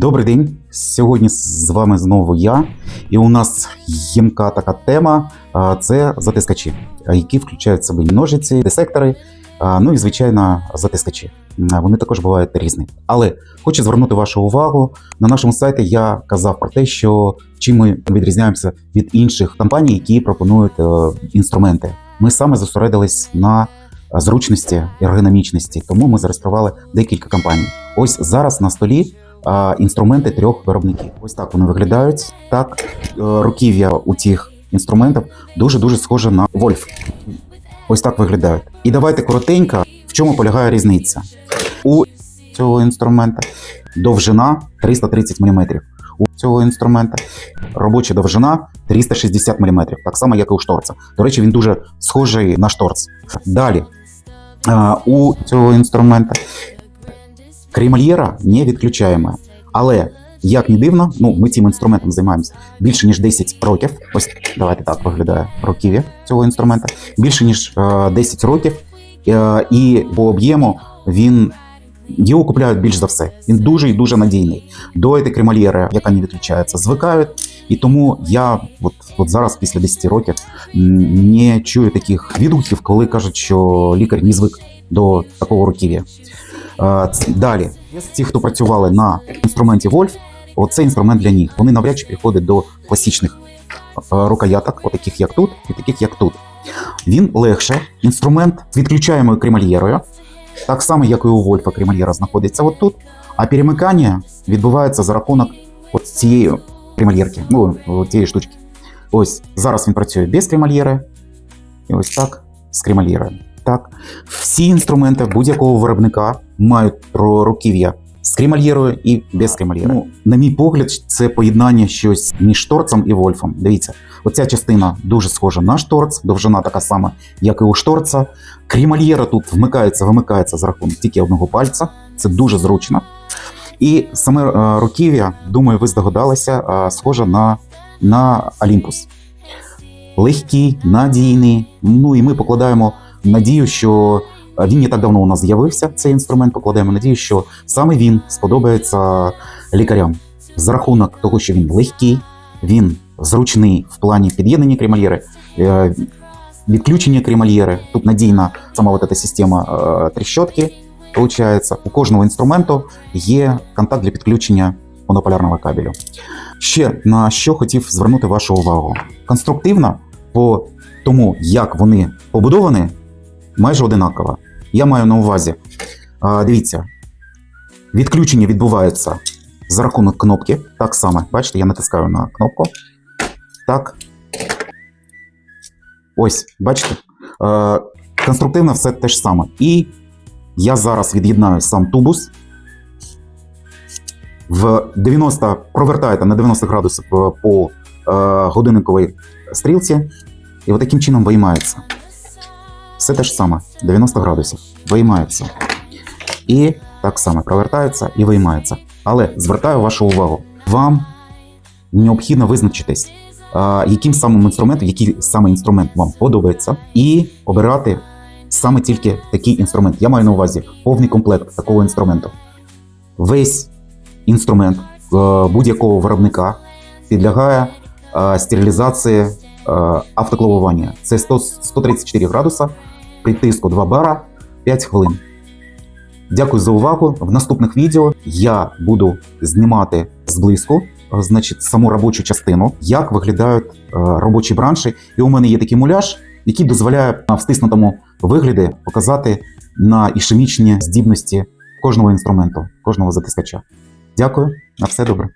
Добрий день. Сьогодні з вами знову я. І у нас ємка така тема це затискачі, які включають в себе ножиці, десектори, ну і звичайно затискачі. Вони також бувають різні. Але хочу звернути вашу увагу. На нашому сайті я казав про те, що чим ми відрізняємося від інших компаній, які пропонують е, інструменти. Ми саме зосередились на зручності, ергономічності, тому ми зареєстрували декілька компаній. Ось зараз на столі інструменти трьох виробників. Ось так вони виглядають. Так, е, руків'я у цих інструментів дуже дуже схоже на Вольф. Ось так виглядають. І давайте коротенько, в чому полягає різниця. У цього інструмента довжина 330 мм. У цього інструмента робоча довжина 360 мм, так само, як і у шторца. До речі, він дуже схожий на шторц. Далі. У цього інструмента Кремольєра не відключаємо. Але як не дивно, ну ми цим інструментом займаємося більше ніж 10 років. Ось давайте так виглядає руків'я цього інструмента. Більше ніж е, 10 років, е, і по об'єму він. Його купляють більш за все. Він дуже і дуже надійний. Цієї кремольєри, яка не відключається, звикають. І тому я от, от зараз, після 10 років, не чую таких відгуків, коли кажуть, що лікар не звик до такого руків'я. Е, Далі, ті, хто працювали на інструменті Wolf, оце інструмент для них. Вони навряд чи підходять до класичних е, рукояток, таких як тут, і таких як тут. Він легше. Інструмент з відключаємою кремольєрою, так само, як і у Вольфа кремольєра знаходиться от тут. А перемикання відбувається за рахунок от цієї кремольєрки, ну, цієї штучки. Ось зараз він працює без кремольєри. І ось так з кремольєрою. Так. Всі інструменти будь-якого виробника мають руків'я з кремольєрою і без кремольєри. Ну, на мій погляд, це поєднання щось між шторцем і вольфом. Дивіться, оця частина дуже схожа на шторц, довжина така сама, як і у шторца. Кремольєра тут вмикається, вимикається за рахунок тільки одного пальця. Це дуже зручно. І саме е, руків'я, думаю, ви здогадалися, е, схоже на, на Олімпус. Легкий, надійний. Ну і ми покладаємо надію, що е, він не так давно у нас з'явився, цей інструмент. Покладаємо надію, що саме він сподобається лікарям за рахунок того, що він легкий, він зручний в плані під'єднання кремольєри, е, відключення кремольєри. Тут надійна сама эта система е, тріщотки. Получається, у кожного інструменту є контакт для підключення монополярного кабелю. Ще на що хотів звернути вашу увагу. Конструктивно по тому, як вони побудовані, майже одинаково. Я маю на увазі, дивіться, відключення відбувається за рахунок кнопки. Так само, бачите, я натискаю на кнопку. Так. Ось, бачите? Конструктивно все те ж саме. І я зараз від'єднаю сам тубус. В 90 провертаєте на 90 градусів е, по е, годинниковій стрілці, і от таким чином виймається. Все те ж саме, 90 градусів. Виймається. І так само провертається і виймається. Але звертаю вашу увагу, вам необхідно визначитись, яким самим інструментом, який саме інструмент вам подобається, і обирати саме тільки такий інструмент. Я маю на увазі повний комплект такого інструменту. Весь інструмент е, будь-якого виробника підлягає е, стерилізації автоклавування. Це 100, 134 градуса при тиску 2 бара 5 хвилин. Дякую за увагу. В наступних відео я буду знімати зблизьку, е, значить, саму робочу частину, як виглядають е, робочі бранші. І у мене є такий муляж, який дозволяє на встиснутому вигляді показати на ішемічні здібності кожного інструменту, кожного затискача. Дякую, на все добре.